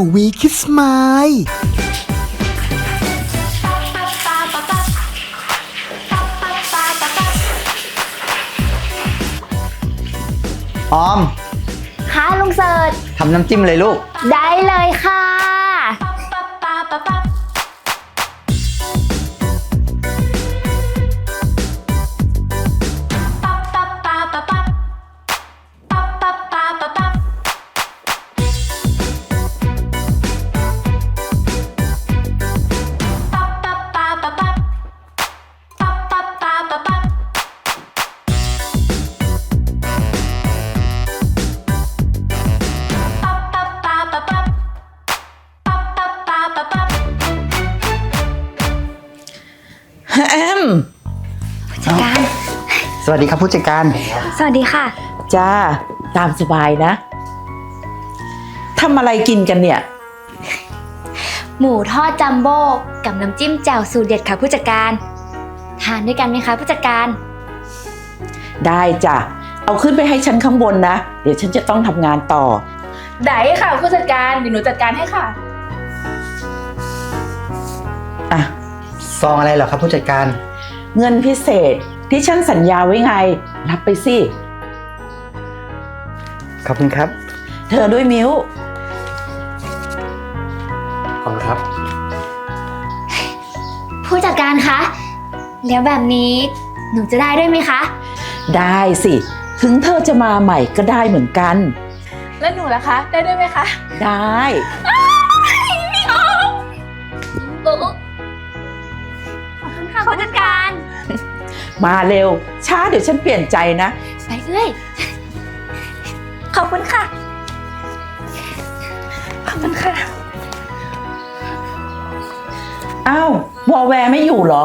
ดาววีคิสมายออม ค่ะลุงเสิร์ชทำน้ำจิ้มเลยลูก ได้เลยค่ะ วัสดีครับผู้จัดการสวัสดีค่ะ จ้า ตามสบายนะทำอะไรกินกันเนี่ย หมูทอดจัมโบ้กับน้ำจิ้มแจ่วสูตรเด็ดค่ะผู้จัดการ ทานด้วยกันไหมคะผู้จัดการ ได้จ้ะ เอาขึ้นไปให้ฉันข้างบนนะ เดี๋ยวฉันจะต้องทำงานต่อ ได้ค่ะผู้จัดการเดี๋ยวหนูจัดการให้ค่ะ อะ ซองอะไรเหรอครับผู้จัดการ เงินพิเศษ ที่ฉันสัญญาไว้ไง รับไปสิ ขอบคุณครับ เธอด้วยมิ้ว ขอบคุณครับ ผู้จัดการคะ แล้วแบบนี้หนูจะได้ด้วยไหมคะ ได้สิ ถึงเธอจะมาใหม่ก็ได้เหมือนกัน แล้วหนูล่ะคะ ได้ด้วยไหมคะ ได้ มาเร็ว ช้าเดี๋ยวฉันเปลี่ยนใจนะ ไปเลย ขอบคุณค่ะ ขอบคุณค่ะ อ้าววอลแวร์ไม่อยู่เหรอ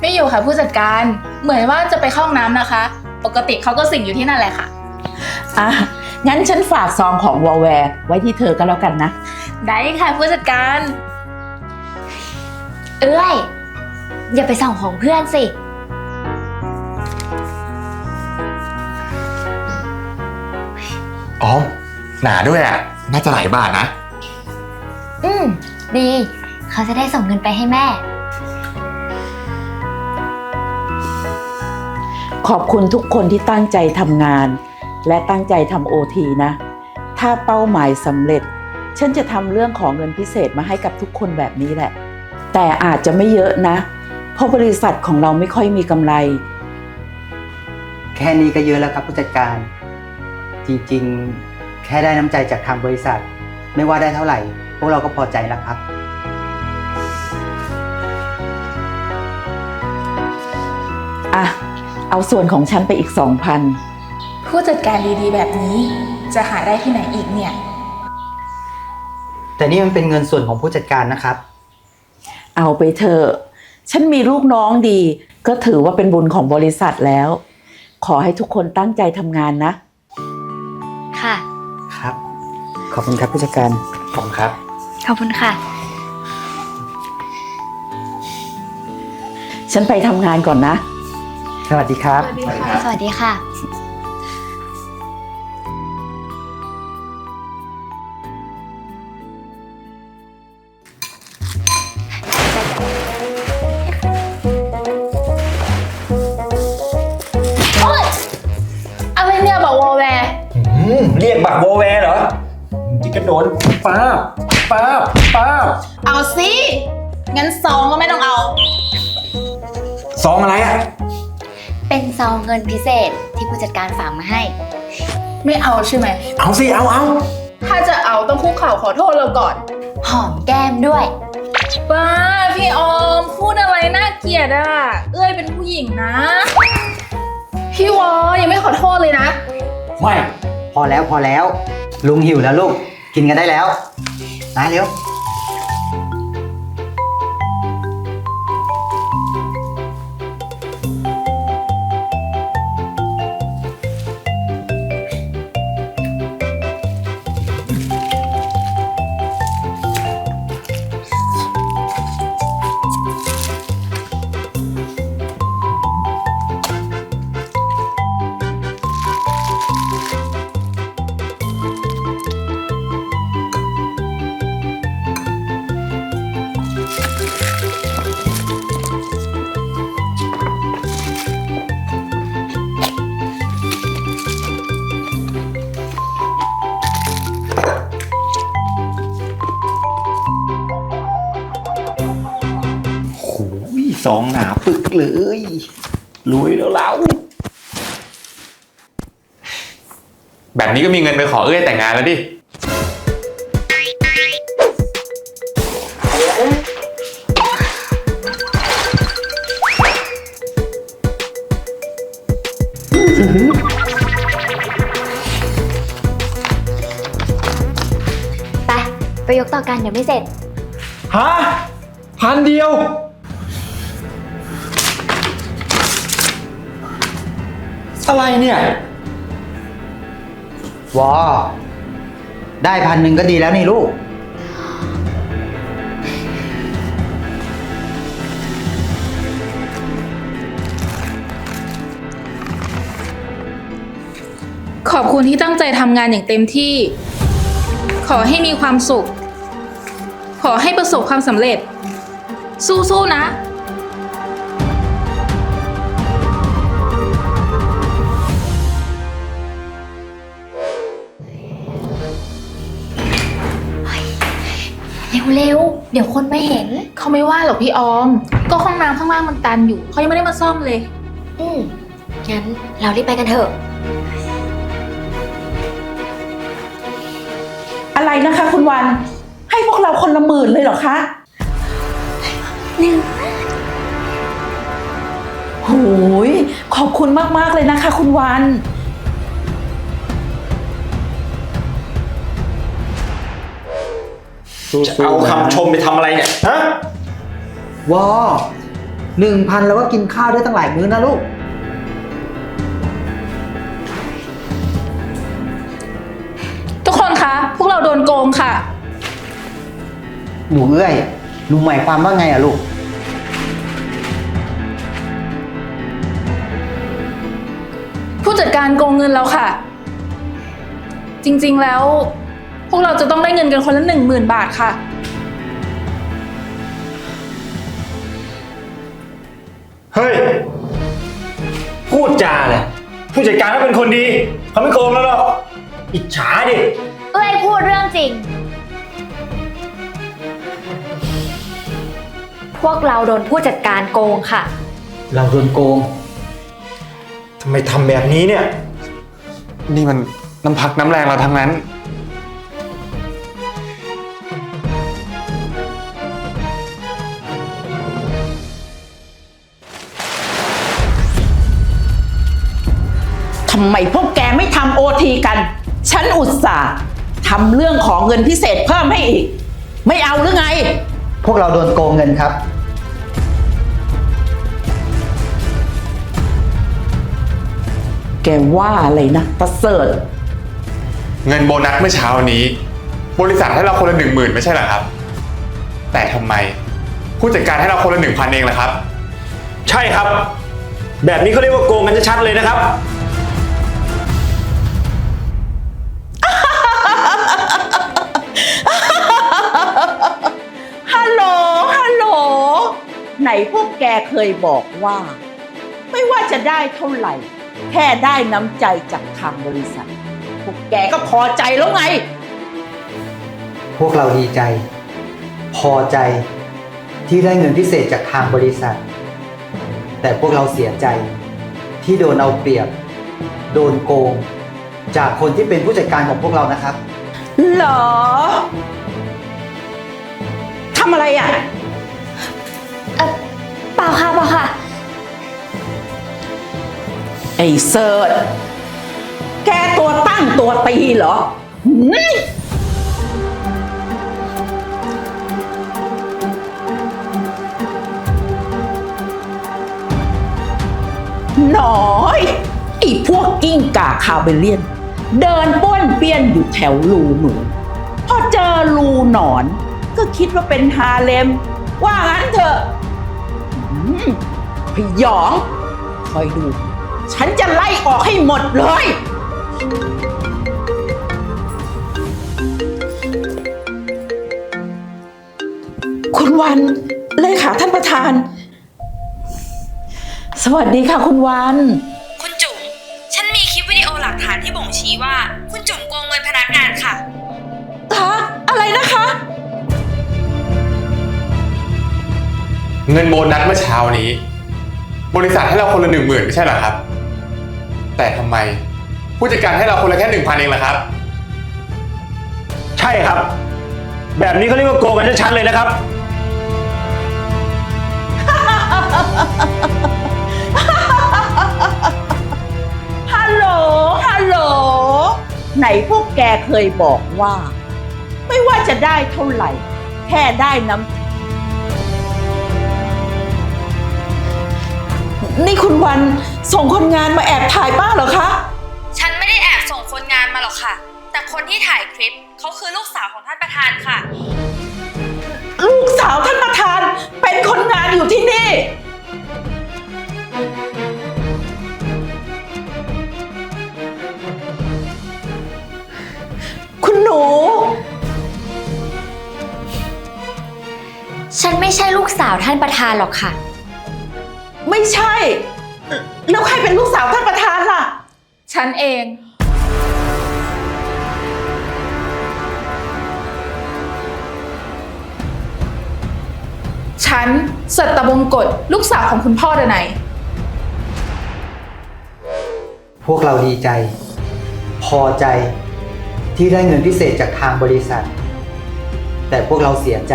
ไม่อยู่ค่ะผู้จัดการ เหมือนว่าจะไปเข้าห้องน้ำนะคะ ปกติเขาก็สิ่งอยู่ที่นั่นแหละค่ะ อะ งั้นฉันฝากซองของวอลแวร์ไว้ที่เธอก็แล้วกันนะ ได้ค่ะผู้จัดการ เอ้ย อย่าไปส่องของเพื่อนสิ อ๋อหนาด้วยอะ น่าจะหลายบาทนะ อืม ดี เขาจะได้ส่งเงินไปให้แม่ ขอบคุณทุกคนที่ตั้งใจทำงาน และตั้งใจทำโอทีนะ ถ้าเป้าหมายสำเร็จ ฉันจะทำเรื่องของเงินพิเศษมาให้กับทุกคนแบบนี้แหละ แต่อาจจะไม่เยอะนะ เพราะบริษัทของเราไม่ค่อยมีกำไร แค่นี้ก็เยอะแล้วครับผู้จัดการ จริงๆ แค่ได้น้ำใจจากทางบริษัท ไม่ว่าได้เท่าไหร่ พวกเราก็พอใจแล้วครับ อะ เอาส่วนของฉันไปอีกสองพันผู้จัดการดีๆ แบบนี้จะหาได้ที่ไหนอีกเนี่ย แต่นี่มันเป็นเงินส่วนของผู้จัดการนะครับ เอาไปเถอะฉันมีลูกน้องดี ก็ถือว่าเป็นบุญของบริษัทแล้ว ขอให้ทุกคนตั้งใจทำงานนะ ค่ะ ครับ ขอบคุณครับผู้จัดการ ขอบคุณครับ ขอบคุณค่ะ ฉันไปทำงานก่อนนะ สวัสดีครับ สวัสดีค่ะอะไร ป้าบเอาสิงั้นซองก็ไม่ต้องเอา ซองอะไรอะเป็นซองเงินพิเศษที่ผู้จัดการฝากมาให้ ไม่เอาใช่ไหม เอาสิเอาเอาถ้าจะเอาต้องคุกเข่าขอโทษเราก่อน หอมแก้มด้วยบ้าพี่ออมพูดอะไรน่าเกลียดอะ เอ้ยเป็นผู้หญิงนะ พี่วอยังไม่ขอโทษเลยนะ ไม่พอแล้วพอแล้ว ลุงหิวแล้วลูก กินกันได้แล้วมาเร็ว รวยแล้วเราแบบนี้ก็มีเงินไปขอเอ้ยแต่งงานแล้วดิ ไปไปยกต่อกันเดี๋ยวไม่เสร็จ ฮะพันเดียว อะไรเนี่ยวอได้พันหนึ่งก็ดีแล้วนี่ลูก ขอบคุณที่ตั้งใจทำงานอย่างเต็มที่ ขอให้มีความสุข ขอให้ประสบความสำเร็จ สู้ๆนะ เร็วๆ เดี๋ยวคนไม่เห็น เขาไม่ว่าหรอกพี่ออม ก็ห้องน้ำข้างล่างมันตันอยู่ เขายังไม่ได้มาซ่อมเลย อืมงั้นเรารีบไปกันเถอะ อะไรนะคะคุณวัน ให้พวกเราคนละหมื่นเลยเหรอคะโหยขอบคุณมากๆเลยนะคะ คุณวัน จะเอาคำชมไปทำอะไรเนี่ย ฮะ วอหนึ่งพันแล้วก็กินข้าวได้ตั้งหลายมื้อนะลูก ทุกคนคะ พวกเราโดนโกงค่ะ หนูเอ้ยหนูหมายความว่าไงอะลูก ผู้จัดการโกงเงินแล้วค่ะ จริงๆแล้ว พวกเราจะต้องได้เงินกันคนละหนึ่งหมื่นบาทค่ะ เฮ้ย พูดจาเลยผู้จัดการเขาเป็นคนดีเขาไม่โกงแล้วหรอกอิจฉาดิ เอ้ยพูดเรื่องจริง พวกเราโดนผู้จัดการโกงค่ะ เราโดนโกง ทำไมทำแบบนี้เนี่ย นี่มันน้ำพักน้ำแรงเราทั้งนั้น ทำไมพวกแกไม่ทำโอทีกัน ฉันอุตส่าห์ทำเรื่องของเงินพิเศษเพิ่มให้อีก ไม่เอาหรือไง พวกเราโดนโกงเงินครับ แกว่าอะไรนะประเสริฐ เงินโบนัสเมื่อเช้านี้ บริษัทให้เราคนละหนึ่งหมื่นไม่ใช่เหรอครับ แต่ทำไม ผู้จัดการให้เราคนละหนึ่งพันเองล่ะครับ ใช่ครับ แบบนี้เขาเรียกว่าโกงกันชัดๆเลยนะครับ ไหนพวกแกเคยบอกว่า ไม่ว่าจะได้เท่าไหร่ แค่ได้น้ำใจจากทางบริษัท พวกแกก็พอใจแล้วไง พวกเราดีใจ พอใจที่ได้เงินพิเศษจากทางบริษัท แต่พวกเราเสียใจที่โดนเอาเปรียบ โดนโกง จากคนที่เป็นผู้จัดการของพวกเรานะครับ เหรอทำอะไรอะเออเป ล่าค่ะเปล่าค่ะ ไอ้เสิร์ชแกตัวตั้งตัวตีเหรอหืมหน้อยไอ้พวกกิ้งก่าคาเบเลียน เดินป้วนเปี้ยนอยู่แถวรูหนูพอเจอรูหนอน ก็คิดว่าเป็นฮาเลม ว่างั้นเถอะหืม พยอง คอยดู ฉันจะไล่ออกให้หมดเลย คุณวันเลยค่ะท่านประธาน สวัสดีค่ะคุณวัน คุณจุ๋ม ฉันมีคลิปวิดีโอหลักฐานที่บ่งชี้ว่า คุณจุ๋มโก เงินโบนัสเมื่อเช้านี้ บริษัทให้เราคนละหนึ่งหมื่นไม่ใช่เหรอครับ แต่ทำไม ผู้จัดการให้เราคนละแค่หนึ่งพันเองล่ะครับ ใช่ครับ แบบนี้เขาเรียกว่าโกงกันชัดๆเลยนะครับ ฮัลโหล ฮัลโหล ไหนพวกแกเคยบอกว่า ไม่ว่าจะได้เท่าไหร่ แค่ได้น้ำ นี่คุณวันส่งคนงานมาแอบถ่ายป้าเหรอคะ ฉันไม่ได้แอบส่งคนงานมาหรอกค่ะ แต่คนที่ถ่ายคลิปเขาคือลูกสาวของท่านประธานค่ะ ลูกสาวท่านประธานเป็นคนงานอยู่ที่นี่ คุณหนู ฉันไม่ใช่ลูกสาวท่านประธานหรอกค่ะ ไม่ใช่ แล้วใครเป็นลูกสาวท่านประธานล่ะ ฉันเอง ฉันสัตบงกฎลูกสาวของคุณพ่อเดนัย พวกเราดีใจ พอใจที่ได้เงินพิเศษจากทางบริษัท แต่พวกเราเสียใจ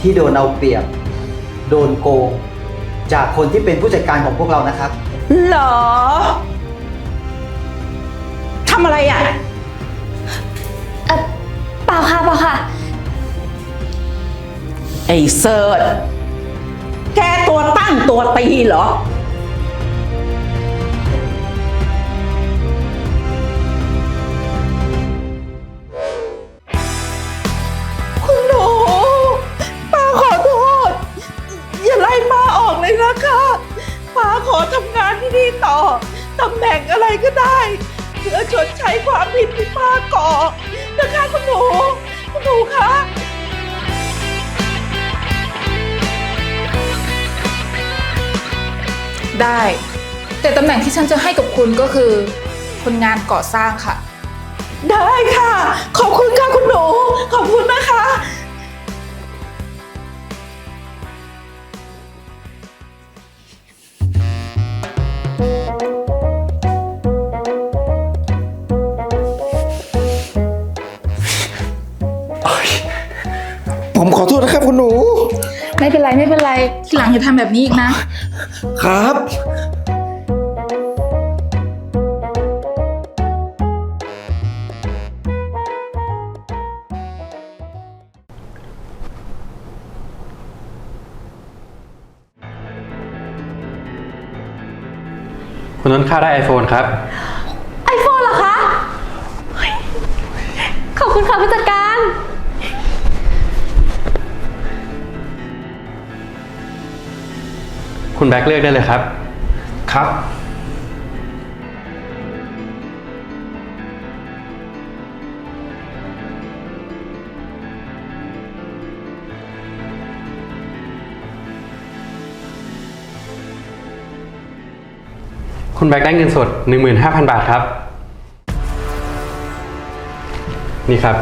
ที่โดนเอาเปรียบ โดนโกง จากคนที่เป็นผู้จัดการของพวกเรานะครับ เหรอทำอะไรอะ เออเปล่าค่ะเปล่าค่ะ ไอ้เซิร์ชแกตัวตั้งตัวตีเหรอ อทำงานที่นี่ต่อตำแหน่งอะไรก็ได้ เพื่อชดใช้ความผิดที่ป้าก่อนะคะคุณหนูคุณหนูคะได้ แต่ตำแหน่งที่ฉันจะให้กับคุณก็คือ คนงานก่อสร้างค่ะ ได้ค่ะ ขอบคุณค่ะคุณหนู ขอบคุณนะคะ ไม่เป็นไรไม่เป็นไร ทีหลังอย่าทำแบบนี้อีกนะ ครับ คุณต้นค่าได้ iPhone ครับ คุณแบ็คเลือกได้เลยครับ ครับ คุณแบ็คได้เงินสด 15,000 บาทครับ นี่ครับ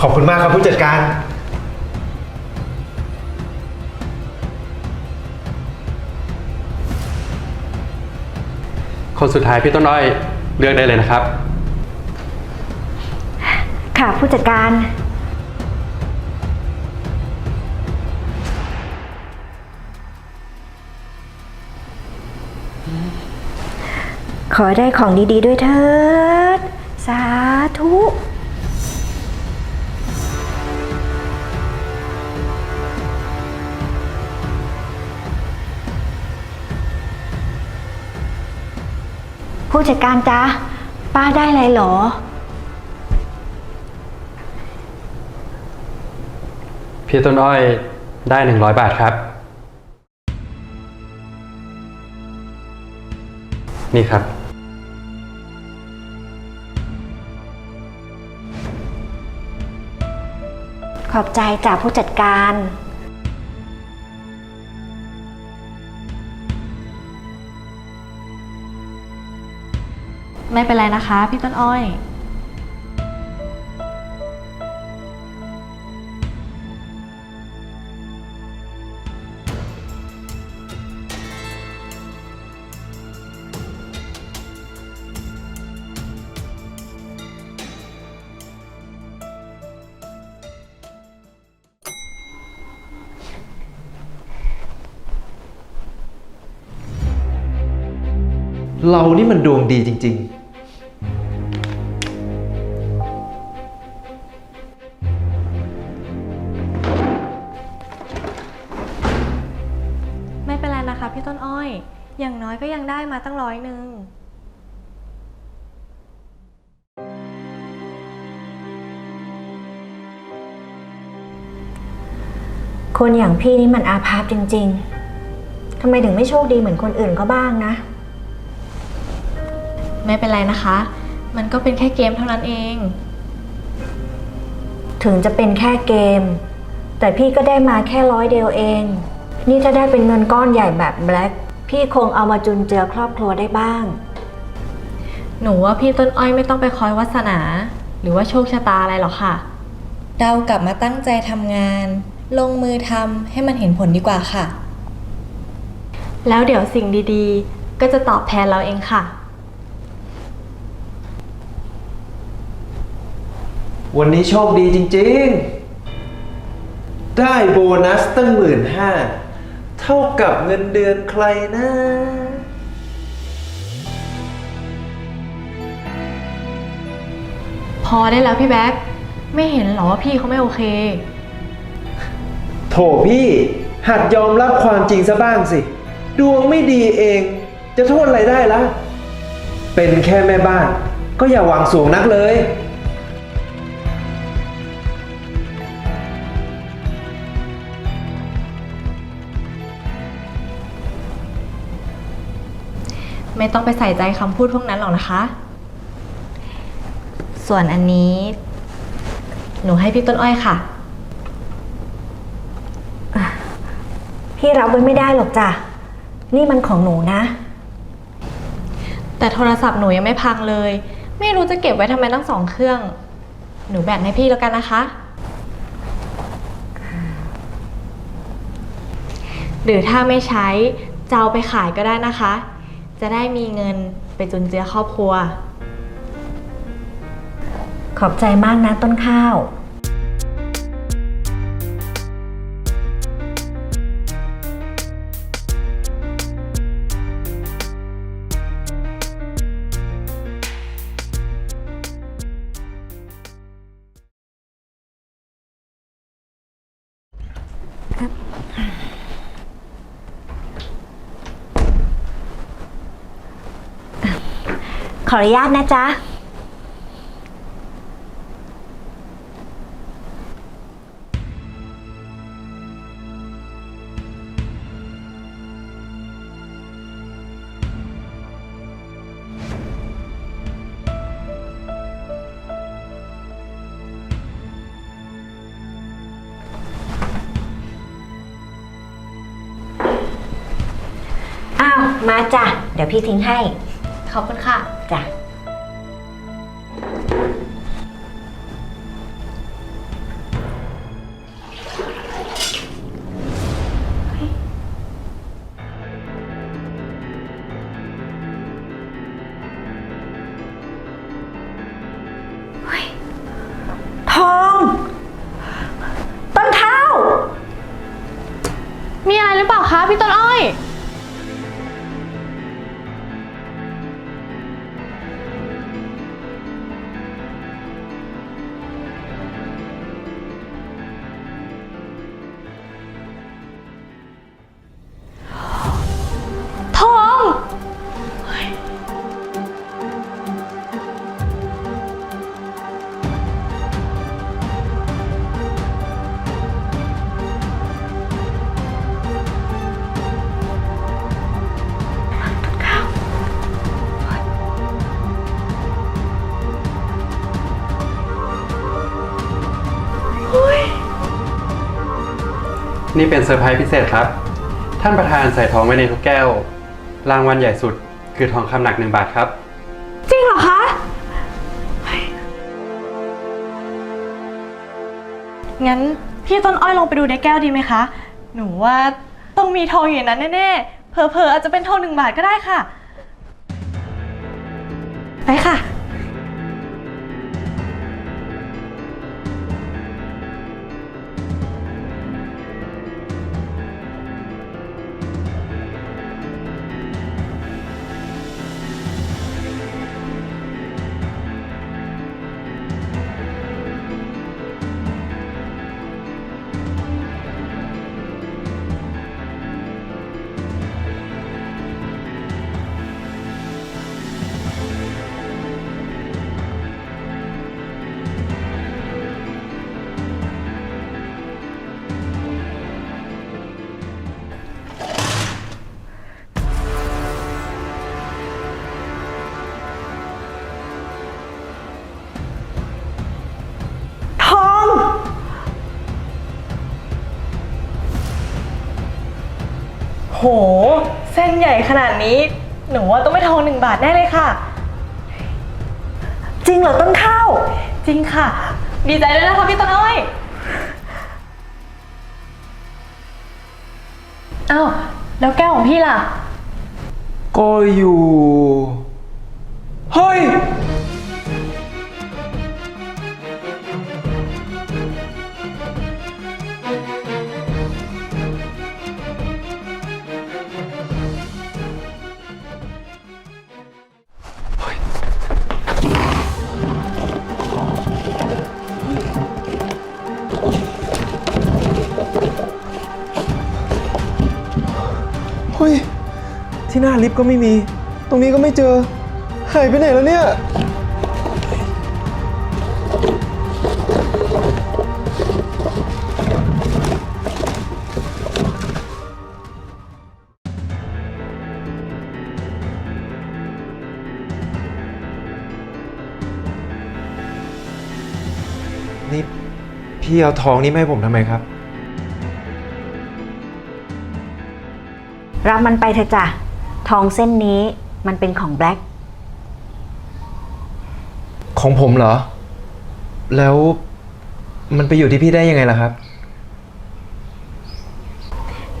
ขอบคุณมากครับผู้จัดการ คนสุดท้ายพี่ต้นอ้อยเลือกได้เลยนะครับ ค่ะผู้จัดการ ขอได้ของดีๆด้วยเถิด สาธุ ผู้จัดการจ๊ะ ป้าได้อะไรเหรอ พี่ต้นอ้อยได้ 100 บาทครับ นี่ครับ ขอบใจจ้ะผู้จัดการ ไม่เป็นไรนะคะ พี่ต้นอ้อย เรานี่มันดวงดีจริง ๆ เป็นไรนะคะพี่ต้นอ้อย อย่างน้อยก็ยังได้มาตั้งร้อยหนึ่ง คนอย่างพี่นี่มันอาภัพจริง ๆ ทำไมถึงไม่โชคดีเหมือนคนอื่นเขาบ้างนะ ไม่เป็นไรนะคะ มันก็เป็นแค่เกมเท่านั้นเอง ถึงจะเป็นแค่เกม แต่พี่ก็ได้มาแค่ร้อยเดียวเอง นี่ถ้าได้เป็นเงินก้อนใหญ่แบบแบล็คพี่คงเอามาจุนเจือครอบครัวได้บ้าง หนูว่าพี่ต้นอ้อยไม่ต้องไปคอยวาสนา หรือว่าโชคชะตาอะไรหรอกค่ะ เรากลับมาตั้งใจทำงาน ลงมือทำให้มันเห็นผลดีกว่าค่ะ แล้วเดี๋ยวสิ่งดีๆ ก็จะตอบแทนเราเองค่ะ วันนี้โชคดีจริง ๆ ได้โบนัสตั้งหมื่นห้า เท่ากับเงินเดือนใครนะ พอได้แล้วพี่แบ๊กไม่เห็นเหรอว่าพี่เขาไม่โอเค โถพี่ หัดยอมรับความจริงซะบ้างสิ ดวงไม่ดีเอง จะโทษอะไรได้ล่ะ เป็นแค่แม่บ้าน ก็อย่าหวังสูงนักเลย ไม่ต้องไปใส่ใจคำพูดพวกนั้นหรอกนะคะ ส่วนอันนี้ หนูให้พี่ต้นอ้อยค่ะ พี่รับไว้ไม่ได้หรอกจ้ะ นี่มันของหนูนะ แต่โทรศัพท์หนูยังไม่พังเลย ไม่รู้จะเก็บไว้ทำไมตั้งสองเครื่อง หนูแบ่งให้พี่แล้วกันนะคะ หรือถ้าไม่ใช้จะเอาไปขายก็ได้นะคะ จะได้มีเงินไปจุนเจือครอบครัว ขอบใจมากนะต้นข้าว ออนุญาตนะจ๊ะ อ้าว มาจ้ะ เดี๋ยวพี่ทิ้งให้ ขอบคุณค่ะ นี่เป็นเซอร์ไพรส์พิเศษครับ ท่านประธานใส่ทองไว้ในทุกแก้ว รางวัลใหญ่สุด คือทองคำหนักหนึ่งบาทครับ จริงเหรอคะ งั้นพี่ต้นอ้อยลงไปดูในแก้วดีไหมคะ หนูว่าต้องมีทองอยู่ในนั้นแน่ๆ เผลอๆอาจจะเป็นทองหนึ่งบาทก็ได้ค่ะ ไปค่ะ เส้นใหญ่ขนาดนี้ หนูว่าต้องไม่ทองหนึ่งบาทแน่เลยค่ะ จริงเหรอต้นข้าว จริงค่ะ ดีใจด้วยนะคะพี่ต้นอ้อยอ้าวแล้วแก้วของพี่ล่ะ ก็อยู่ เฮ้ย เฮ้ย ที่หน้าลิฟต์ก็ไม่มี ตรงนี้ก็ไม่เจอ หายไปไหนแล้วเนี่ย นี่พี่เอาทองนี้มาให้ผมทำไมครับ รับมันไปเถอะจ้ะ ทองเส้นนี้มันเป็นของแบล็กของผมเหรอ แล้วมันไปอยู่ที่พี่ได้ยังไงล่ะครับ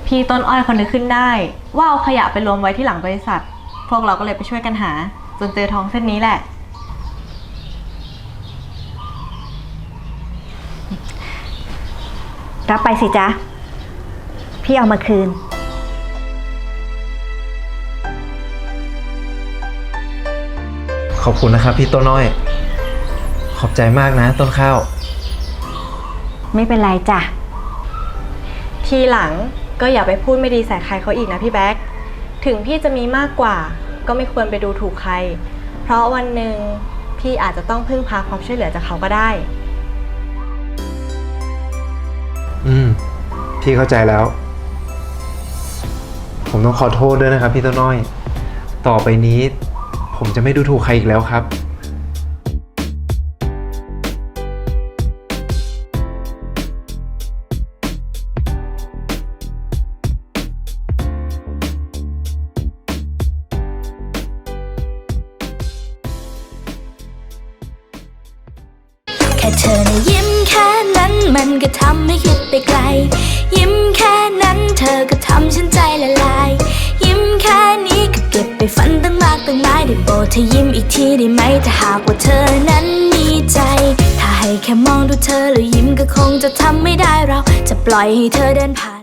พี่ต้นอ้อยคนนึกขึ้นได้ ว่าเอาขยะไปรวมไว้ที่หลังบริษัท พวกเราก็เลยไปช่วยกันหา จนเจอทองเส้นนี้แหละ รับไปสิจ๊ะ พี่เอามาคืน ขอบคุณนะครับพี่ต้นน้อย ขอบใจมากนะต้นข้าว ไม่เป็นไรจ้ะ ทีหลังก็อย่าไปพูดไม่ดีใส่ใครเขาอีกนะพี่แบ๊กถึงพี่จะมีมากกว่า ก็ไม่ควรไปดูถูกใคร เพราะวันหนึ่งพี่อาจจะต้องพึ่งพาความช่วยเหลือจากเขาก็ได้ อืม พี่เข้าใจแล้ว ผมต้องขอโทษด้วยนะครับพี่ต้นน้อย ต่อไปนี้ ผมจะไม่ดูถูกใครอีกแล้วครับ ล่อยให้เธอเดินผ่าน